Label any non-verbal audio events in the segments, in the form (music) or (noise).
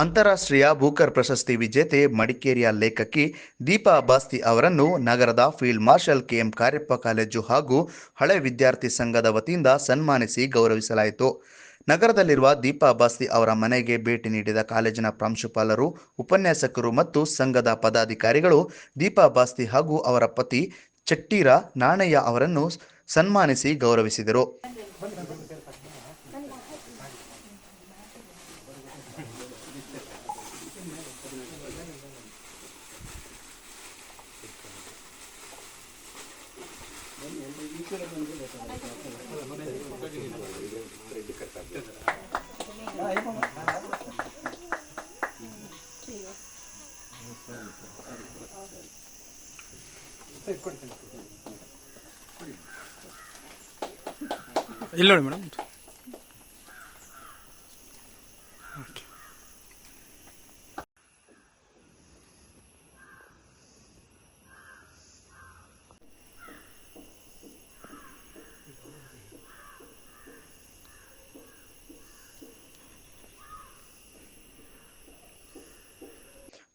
ಅಂತಾರಾಷ್ಟ್ರೀಯ ಬೂಕರ್ ಪ್ರಶಸ್ತಿ ವಿಜೇತೆ ಮಡಿಕೇರಿಯ ಲೇಖಕಿ ದೀಪಾ ಬಾಸ್ತಿ ಅವರನ್ನು ನಗರದ field marshal KM Cariappa college ಹಾಗೂ ಹಳೆ ವಿದ್ಯಾರ್ಥಿ ಸಂಘದ ವತಿಯಿಂದ ಸನ್ಮಾನಿಸಿ ಗೌರವಿಸಲಾಯಿತು. ನಗರದಲ್ಲಿರುವ ದೀಪಾ ಬಾಸ್ತಿ ಅವರ ಮನೆಗೆ ಭೇಟಿ ನೀಡಿದ ಕಾಲೇಜಿನ ಪ್ರಾಂಶುಪಾಲರು, ಉಪನ್ಯಾಸಕರು ಮತ್ತು ಸಂಘದ ಪದಾಧಿಕಾರಿಗಳು ದೀಪಾ ಬಾಸ್ತಿ ಹಾಗೂ ಅವರ ಪತಿ ಚಟ್ಟೀರ ನಾಣಯ್ಯ ಅವರನ್ನು ಸನ್ಮಾನಿಸಿ ಗೌರವಿಸಿದರು. ಇಲ್ಲಿ ನೋಡಿ ಮೇಡಮ್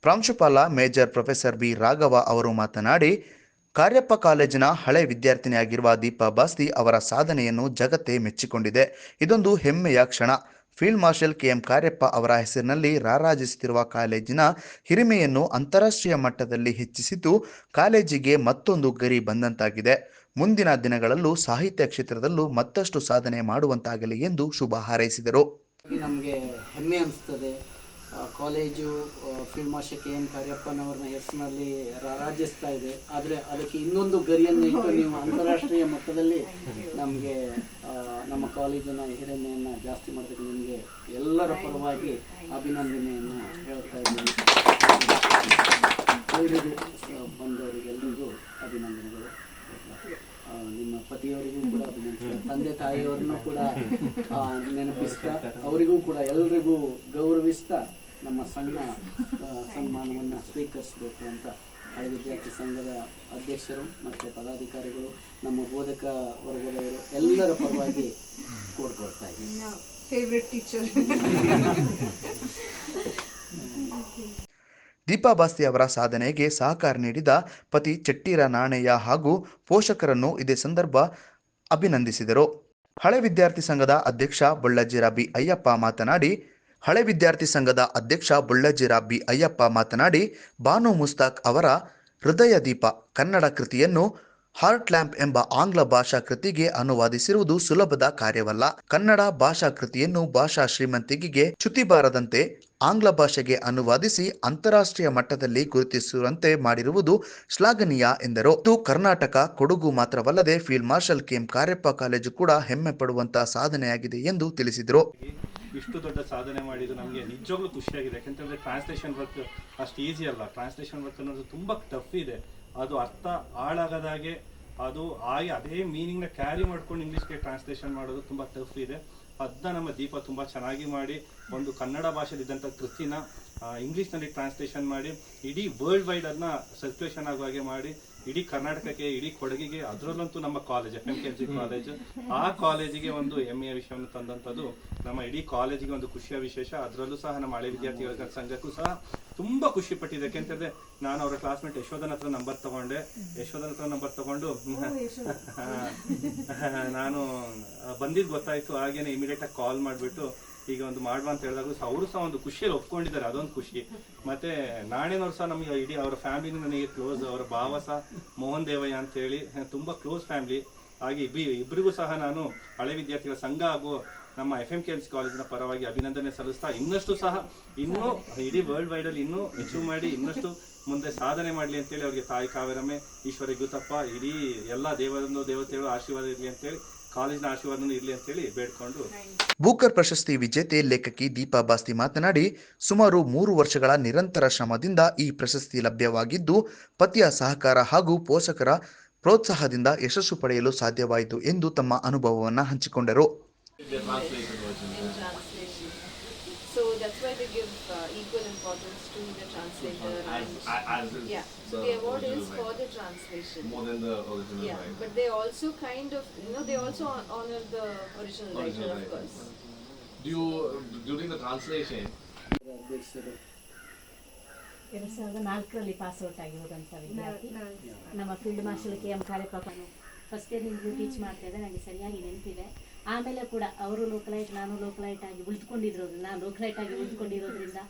ಪ್ರಾಂಶುಪಾಲ ಮೇಜರ್ ಪ್ರೊಫೆಸರ್ ಬಿ ರಾಘವ ಅವರು ಮಾತನಾಡಿ, ಕಾರ್ಯಪ್ಪ ಕಾಲೇಜಿನ ಹಳೆ ವಿದ್ಯಾರ್ಥಿನಿಯಾಗಿರುವ ದೀಪಾ ಬಾಸ್ತಿ ಅವರ ಸಾಧನೆಯನ್ನು ಜಗತ್ತೇ ಮೆಚ್ಚಿಕೊಂಡಿದೆ. ಇದೊಂದು ಹೆಮ್ಮೆಯ ಕ್ಷಣ. ಫೀಲ್ಡ್ ಮಾರ್ಷಲ್ ಕೆಎಂ ಕಾರ್ಯಪ್ಪ ಅವರ ಹೆಸರಿನಲ್ಲಿ ರಾರಾಜಿಸುತ್ತಿರುವ ಕಾಲೇಜಿನ ಹಿರಿಮೆಯನ್ನು ಅಂತಾರಾಷ್ಟ್ರೀಯ ಮಟ್ಟದಲ್ಲಿ ಹೆಚ್ಚಿಸಿದ್ದು, ಕಾಲೇಜಿಗೆ ಮತ್ತೊಂದು ಗರಿ ಬಂದಂತಾಗಿದೆ. ಮುಂದಿನ ದಿನಗಳಲ್ಲೂ ಸಾಹಿತ್ಯ ಕ್ಷೇತ್ರದಲ್ಲೂ ಮತ್ತಷ್ಟು ಸಾಧನೆ ಮಾಡುವಂತಾಗಲಿ ಎಂದು ಶುಭ ಹಾರೈಸಿದರು. ನಮಗೆ ಹೆಮ್ಮೆ ಅನಿಸ್ತದೆ. College film marshal K N ಕಾರ್ಯಪ್ಪನವರನ್ನ ಹೆಸರಿನಲ್ಲಿ ರಾರಾಜಿಸ್ತಾ ಇದೆ. ಆದರೆ ಅದಕ್ಕೆ ಇನ್ನೊಂದು ಗರಿಯನ್ನು ಇಟ್ಟು ನೀವು ಅಂತಾರಾಷ್ಟ್ರೀಯ ಮಟ್ಟದಲ್ಲಿ ನಮಗೆ ನಮ್ಮ ಕಾಲೇಜಿನ ಹಿರಿಮೆಯನ್ನು ಜಾಸ್ತಿ ಮಾಡೋದಕ್ಕೆ ನಿಮಗೆ ಎಲ್ಲರ ಪರವಾಗಿ ಅಭಿನಂದನೆಯನ್ನು ಹೇಳ್ತಾ ಇದ್ದೀನಿ. ಬಂದವರಿಗೆಲ್ಲರಿಗೂ ಅಭಿನಂದನೆಗಳು. ನಿಮ್ಮ ಪತಿಯವರಿಗೂ ಕೂಡ ಅಭಿನಂದನೆ ತಂದೆ ತಾಯಿಯವ್ರನ್ನೂ ಕೂಡ ನೆನಪಿಸ್ತಾ, ಅವರಿಗೂ ಕೂಡ ಎಲ್ರಿಗೂ ಗೌರವಿಸ್ತಾ ನಮ್ಮ ಸಣ್ಣ ಸನ್ಮಾನವನ್ನು ಸ್ವೀಕರಿಸಬೇಕು ಅಂತ ಹಳೆ ವಿದ್ಯಾರ್ಥಿ ಸಂಘದ ಅಧ್ಯಕ್ಷರು ಮತ್ತು ಪದಾಧಿಕಾರಿಗಳು ನಮ್ಮ ಬೋಧಕ ವರ್ಗದವರು ಎಲ್ಲರ ಪರವಾಗಿ ಕೋಡ್ಕೊಳ್ತಾ ಇದ್ದೀವಿ. ದೀಪಾ ಬಾಸ್ತಿ ಅವರ ಸಾಧನೆಗೆ ಸಹಕಾರ ನೀಡಿದ ಪತಿ ಚಟ್ಟೀರ ನಾಣಯ್ಯ ಹಾಗೂ ಪೋಷಕರನ್ನು ಇದೇ ಸಂದರ್ಭ ಅಭಿನಂದಿಸಿದರು. ಹಳೆ ವಿದ್ಯಾರ್ಥಿ ಸಂಘದ ಅಧ್ಯಕ್ಷ ಬಳ್ಳಜ್ಜಿರ ಬಿ ಅಯ್ಯಪ್ಪ ಮಾತನಾಡಿ ಹಳೆ ವಿದ್ಯಾರ್ಥಿ ಸಂಘದ ಅಧ್ಯಕ್ಷ ಬುಳ್ಳಜಿರ ಬಿ ಅಯ್ಯಪ್ಪ ಮಾತನಾಡಿ ಬಾನು ಮುಸ್ತಾಕ್ ಅವರ ಹೃದಯ ದೀಪ ಕನ್ನಡ ಕೃತಿಯನ್ನು ಹಾರ್ಟ್ ಲ್ಯಾಂಪ್ ಎಂಬ ಆಂಗ್ಲ ಭಾಷಾ ಕೃತಿಗೆ ಅನುವಾದಿಸಿರುವುದು ಸುಲಭದ ಕಾರ್ಯವಲ್ಲ. ಕನ್ನಡ ಭಾಷಾ ಕೃತಿಯನ್ನು ಭಾಷಾ ಶ್ರೀಮಂತಿಕೆಗೆ ಚ್ಯುತಿ ಬಾರದಂತೆ ಆಂಗ್ಲ ಭಾಷೆಗೆ ಅನುವಾದಿಸಿ ಅಂತಾರಾಷ್ಟ್ರೀಯ ಮಟ್ಟದಲ್ಲಿ ಗುರುತಿಸುವಂತೆ ಮಾಡಿರುವುದು ಶ್ಲಾಘನೀಯ ಎಂದರು. ಇದು ಕರ್ನಾಟಕ ಕೊಡಗು ಮಾತ್ರವಲ್ಲದೆ field marshal KM Cariappa college ಕೂಡ ಹೆಮ್ಮೆ ಪಡುವಂತಹ ಸಾಧನೆಯಾಗಿದೆ ಎಂದು ತಿಳಿಸಿದರು. ಇಷ್ಟು ದೊಡ್ಡ ಸಾಧನೆ ಮಾಡಿದ್ದು ನಮಗೆ ನಿಜವಾಗ್ಲೂ ಖುಷಿಯಾಗಿದೆ. ಯಾಕೆಂತಂದ್ರೆ ಟ್ರಾನ್ಸ್ಲೇಷನ್ ವರ್ಕ್ ಅಷ್ಟು ಈಸಿ ಅಲ್ಲ. ಟ್ರಾನ್ಸ್ಲೇಷನ್ ವರ್ಕ್ ಅನ್ನೋದು ತುಂಬ ಟಫ್ ಇದೆ. ಅದು ಅರ್ಥ ಹಾಳಾಗದಾಗೆ ಅದು ಆಗಿ ಅದೇ ಮೀನಿಂಗ್ನ ಕ್ಯಾರಿ ಮಾಡ್ಕೊಂಡು ಇಂಗ್ಲೀಷ್ಗೆ ಟ್ರಾನ್ಸ್ಲೇಷನ್ ಮಾಡೋದು ತುಂಬ ಟಫ್ ಇದೆ. ಅದನ್ನ ನಮ್ಮ ದೀಪ ತುಂಬ ಚೆನ್ನಾಗಿ ಮಾಡಿ, ಒಂದು ಕನ್ನಡ ಭಾಷೆಲಿದ್ದಂಥ ಕೃತಿನ ಇಂಗ್ಲೀಷ್ನಲ್ಲಿ ಟ್ರಾನ್ಸ್ಲೇಷನ್ ಮಾಡಿ, ಇಡೀ ವರ್ಲ್ಡ್ ವೈಡ್ ಅದನ್ನ ಸರ್ಕ್ಯುಲೇಷನ್ ಆಗೋ ಹಾಗೆ ಮಾಡಿ ಇಡೀ ಕರ್ನಾಟಕಕ್ಕೆ ಇಡೀ ಕೊಡಗಿಗೆ ಅದರಲ್ಲಂತೂ ನಮ್ಮ college F M K G college ಆ ಕಾಲೇಜಿಗೆ ಒಂದು ಹೆಮ್ಮೆಯ ವಿಷಯವನ್ನು ತಂದಂಥದ್ದು ನಮ್ಮ ಇಡೀ ಕಾಲೇಜಿಗೆ ಒಂದು ಖುಷಿಯ ವಿಶೇಷ. ಅದರಲ್ಲೂ ಸಹ ನಮ್ಮ ಹಳೆ ವಿದ್ಯಾರ್ಥಿಗಳ ಸಂಘಕ್ಕೂ ಸಹ ತುಂಬಾ ಖುಷಿ ಪಟ್ಟಿದೆ. ಯಾಕೆಂತಂದ್ರೆ ನಾನು ಅವರ ಕ್ಲಾಸ್ಮೇಟ್ ಯಶೋಧನ ಹತ್ರ ನಂಬರ್ ತಗೊಂಡೆ. ಯಶೋಧನ ಹತ್ರ ನಂಬರ್ ತಗೊಂಡು (laughs) ನಾನು ಬಂದಿದ್ದು ಗೊತ್ತಾಯ್ತು. ಹಾಗೇನೆ ಇಮಿಡಿಯೇಟ್ ಆಗಿ ಕಾಲ್ ಮಾಡಿಬಿಟ್ಟು ಈಗ ಒಂದು ಮಾಡುವ ಅಂತ ಹೇಳಿದಾಗ ಸಹ ಅವರು ಸಹ ಒಂದು ಖುಷಿಯಲ್ಲಿ ಒಪ್ಕೊಂಡಿದ್ದಾರೆ, ಅದೊಂದು ಖುಷಿ. ಮತ್ತೆ ನಾಣೇನವ್ರು ಸಹ ನಮಗೆ ಇಡೀ ಅವರ ಫ್ಯಾಮಿಲಿ ನನಗೆ ಕ್ಲೋಸ್ ಅವರ ಭಾವ ಸಹ ಮೋಹನ್ ದೇವಯ್ಯ ಅಂತ ಹೇಳಿ, ತುಂಬಾ ಕ್ಲೋಸ್ ಫ್ಯಾಮಿಲಿ ಹಾಗೆ ಇಬ್ಬಿ ಇಬ್ಬರಿಗೂ ಸಹ ನಾನು ಹಳೆ ವಿದ್ಯಾರ್ಥಿಗಳ ಸಂಘ ಹಾಗೂ ನಮ್ಮ ಎಫ್ ಎಂ ಕೆ ಎಲ್ಸ್ ಕಾಲೇಜಿನ ಪರವಾಗಿ ಅಭಿನಂದನೆ ಸಲ್ಲಿಸ್ತಾ ಇನ್ನಷ್ಟು ಸಹ ಇನ್ನೂ ಇಡೀ ವರ್ಲ್ಡ್ ವೈಡ್ ಅಲ್ಲಿ ಇನ್ನೂ ಅಚೀವ್ ಮಾಡಿ, ಇನ್ನಷ್ಟು ಮುಂದೆ ಸಾಧನೆ ಮಾಡಲಿ ಅಂತೇಳಿ ಅವರಿಗೆ ತಾಯಿ ಕಾವೇರಮ್ಮೆ, ಈಶ್ವರ ಗುತ್ತಪ್ಪ, ಇಡೀ ಎಲ್ಲ ದೇವರನ್ನು, ದೇವತೆಗಳು ಆಶೀರ್ವಾದ ಇರಲಿ ಅಂತೇಳಿ ಕಾಲೇಜಿನ ಇರಲಿ ಅಂತೇಳಿ ಬೇಡ್ಕೊಂಡು ಬೂಕರ್ ಪ್ರಶಸ್ತಿ ವಿಜೇತೆ ಲೇಖಕಿ ದೀಪಾ ಬಾಸ್ತಿ ಮಾತನಾಡಿ, ಸುಮಾರು ಮೂರು ವರ್ಷಗಳ ನಿರಂತರ ಶ್ರಮದಿಂದ ಈ ಪ್ರಶಸ್ತಿ ಲಭ್ಯವಾಗಿದ್ದು, ಪತಿಯ ಸಹಕಾರ ಹಾಗೂ ಪೋಷಕರ ಪ್ರೋತ್ಸಾಹದಿಂದ ಯಶಸ್ಸು ಪಡೆಯಲು ಸಾಧ್ಯವಾಯಿತು ಎಂದು ತಮ್ಮ ಅನುಭವವನ್ನು ಹಂಚಿಕೊಂಡರು. As, as is yeah, so the the award is right. for the translation. more than the original Yeah, right. but they also kind of, you know, they also honor the original Original writer, of course. Do you during the translation? ಎರಡು ಸಾವಿರದ ನಾಲ್ಕರಲ್ಲಿ pass out ಆಗಿರೋದಂಥ ವಿದ್ಯಾರ್ಥಿ ನಮ್ಮ field marshal K M ಕಾರ್ಯಪಾಪನು first year ನಿಮಗೂ teach ಮಾಡ್ತಾ ಇದ್ದೆ ನನಗೆ ಸರಿಯಾಗಿ ನೆನಪಿದೆ ಆಮೇಲೆ ಕೂಡ ಅವರು ಲೋಕಲೈಟ್ ನಾನು ಲೋಕಲೈಟ್ ಆಗಿ ಉಳಿದುಕೊಂಡಿದ್ರು ನಾನು ಲೋಕಲೈಟ್ ಆಗಿ ಉಳಿದುಕೊಂಡಿರೋದ್ರಿಂದ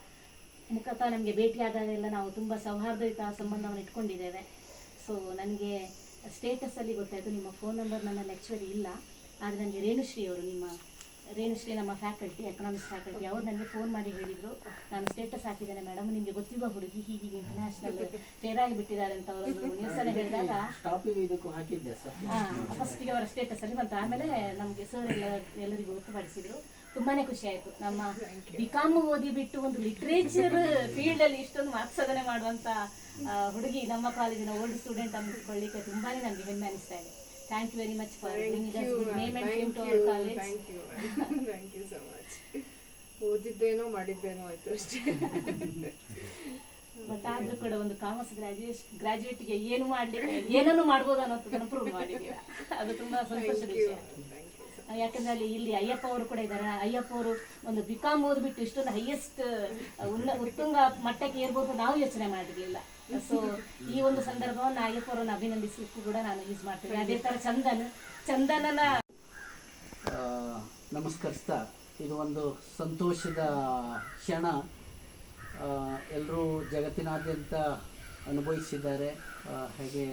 ಮುಖತಃ ನಮಗೆ ಭೇಟಿಯಾದಾಗೆಲ್ಲ ನಾವು ತುಂಬ ಸೌಹಾರ್ದಯುತ ಸಂಬಂಧವನ್ನು ಇಟ್ಕೊಂಡಿದ್ದೇವೆ. ಸೊ ನನಗೆ ಸ್ಟೇಟಸಲ್ಲಿ ಗೊತ್ತಾಯಿತು ನಿಮ್ಮ ಫೋನ್ ನಂಬರ್ ನನ್ನಲ್ಲಿ ಆ್ಯಕ್ಚುಲಿ ಇಲ್ಲ. ಆದರೆ ನನಗೆ ರೇಣುಶ್ರೀ ಅವರು ನಿಮ್ಮ ರೇಣುಶ್ರೀ ನಮ್ಮ ಫ್ಯಾಕಲ್ಟಿ ಎಕನಾಮಿಕ್ಸ್ ಫ್ಯಾಕಲ್ಟಿ ಅವರು ನನಗೆ ಫೋನ್ ಮಾಡಿ ಹೇಳಿದರು. ನಾನು ಸ್ಟೇಟಸ್ ಹಾಕಿದ್ದೇನೆ ಮೇಡಮ್ ನಿಮಗೆ ಗೊತ್ತಿರುವ ಹುಡುಗಿ ಹೀಗೆ ಇಂಟರ್ನ್ಯಾಷನಲ್ ಫೇರ್ ಆಗಿಬಿಟ್ಟಿದ್ದಾರೆ ಅಂತ ಅವರು ನ್ಯೂಸನ್ನು ಹೇಳಿದಾಗ ಹಾಕಿದ್ದೆ ಸರ್. ಫಸ್ಟಿಗೆ ಅವರ ಸ್ಟೇಟಸ್ ಅಲ್ಲಿ ಬಂತು. ಆಮೇಲೆ ನಮಗೆ ಸರ್ ಎಲ್ಲ ಎಲ್ಲರಿಗೂ ಗೊತ್ತುಪಡಿಸಿದ್ರು ತುಂಬಾನೇ ಖುಷಿ ಆಯ್ತು. ನಮ್ಮ ಬಿಕಾಮ್ ಓದಿ ಬಿಟ್ಟು ಒಂದು ಲಿಟ್ರೇಚರ್ ಫೀಲ್ಡ್ ಅಲ್ಲಿ ಇಷ್ಟೊಂದು ಮಾರ್ಕ್ಸಾಧನೆ ಮಾಡುವಂತ ಹುಡುಗಿ ನಮ್ಮ ಕಾಲೇಜಿನ ಓಲ್ಡ್ ಸ್ಟೂಡೆಂಟ್ ಅಂದ್ಕೊಳ್ಳಿಕ್ಕೆ ತುಂಬಾನೇ ನಮಗೆ ಹೆಮ್ಮೆ ಅನಿಸ್ತಾ ಇದೆ. Thank you very much for name and to our college thank you thank you so much ಓದಿದ್ದೇನೋ ಮಾಡಿದ್ದೇನೋ ಆಯ್ತು ಅಷ್ಟೇ. (laughs) ಬಟ್ ಆದ್ರೂ ಕೂಡ ಒಂದು ಕಾಮರ್ಸ್ ಗ್ರಾಜುಯೇಟ್ ಗ್ರಾಜುಯೇಟ್ಗೆ ಏನು ಮಾಡ್ಲಿಕ್ಕೆ ಏನನ್ನು ಮಾಡ್ಬೋದು ಅನ್ನೋದು ಪ್ರೂವ್ ಮಾಡಿದ್ದೀರಾ. ಅದು ತುಂಬಾ ಸಂತೋಷದ ವಿಷಯ. ಯಾಕಂದ್ರೆ ಅಲ್ಲಿ ಇಲ್ಲಿ ಅಯ್ಯಪ್ಪ ಅವರು ಕೂಡ ಇದ್ದಾರೆ. ಅಯ್ಯಪ್ಪ ಅವರು ಒಂದು ಬಿಕಾಮ್ ಓದ್ಬಿಟ್ಟು ಇಷ್ಟೊಂದು ಹೈಯೆಸ್ಟ್ ಉನ್ನ, ಉತ್ತುಂಗ ಮಟ್ಟಕ್ಕೆ ಏರ್ಬೋದು ನಾವು ಯೋಚನೆ ಮಾಡಿರ್ಲಿಲ್ಲ ಸೊ ಈ ಒಂದು ಸಂದರ್ಭವನ್ನು ಅಯ್ಯಪ್ಪ ಅವರನ್ನು ಅಭಿನಂದಿಸಲಿಕ್ಕೂ ಕೂಡ ನಾನು ಯೂಸ್ ಮಾಡ್ತೀನಿ. ಅದೇ ತರ ಚಂದನ್, ಚಂದನನ ನಮಸ್ಕರಿಸ್ತಾ, ಇದು ಒಂದು ಸಂತೋಷದ ಕ್ಷಣ. ಎಲ್ಲರೂ ಜಗತ್ತಿನಾದ್ಯಂತ ಅನುಭವಿಸಿದ್ದಾರೆ. ಹಾಗೆ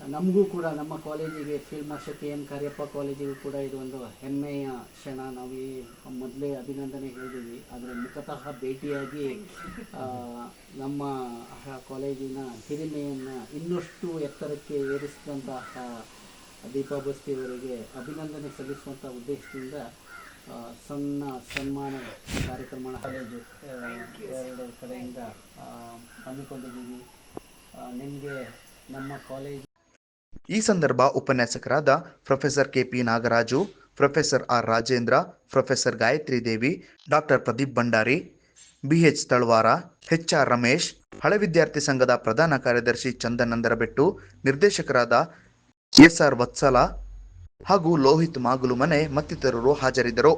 ನಮಗೂ ಕೂಡ ನಮ್ಮ ಕಾಲೇಜಿಗೆ field master K N Cariappa ಕಾಲೇಜಿಗೂ ಕೂಡ ಇದು ಒಂದು ಹೆಮ್ಮೆಯ ಕ್ಷಣ. ನಾವು ಈ ಮೊದಲೇ ಅಭಿನಂದನೆ ಹೇಳಿದ್ದೀವಿ. ಆದರೆ ಮುಖತಃ ಭೇಟಿಯಾಗಿ ನಮ್ಮ ಕಾಲೇಜಿನ ಹಿರಿಮೆಯನ್ನು ಇನ್ನಷ್ಟು ಎತ್ತರಕ್ಕೆ ಏರಿಸಿದಂತಹ ದೀಪಾ ಬಸ್ತಿಯವರಿಗೆ ಅಭಿನಂದನೆ ಸಲ್ಲಿಸುವಂಥ ಉದ್ದೇಶದಿಂದ ಸಣ್ಣ ಸನ್ಮಾನ ಕಾರ್ಯಕ್ರಮ ಕಾಲೇಜು ಎರಡು ಕಡೆಯಿಂದ ಹಮ್ಮಿಕೊಂಡಿದ್ದೀವಿ. ನಿಮಗೆ ನಮ್ಮ ಕಾಲೇಜ್ ಈ ಸಂದರ್ಭ ಉಪನ್ಯಾಸಕರಾದ professor KP Nagaraju, professor R Rajendra, professor Gayathri Devi, doctor Pradeep Bhandari, BH Talawar, H R Ramesh, ಹಳೆ ವಿದ್ಯಾರ್ಥಿ ಸಂಘದ ಪ್ರಧಾನ ಕಾರ್ಯದರ್ಶಿ ಚಂದನ್ ಅಂದರಬೆಟ್ಟು ನಿರ್ದೇಶಕರಾದ ಎಸ್ ಆರ್ ವತ್ಸಲ ಹಾಗೂ ಲೋಹಿತ್ ಮಾಗುಲುಮನೆ ಮತ್ತಿತರರು ಹಾಜರಿದ್ದರು.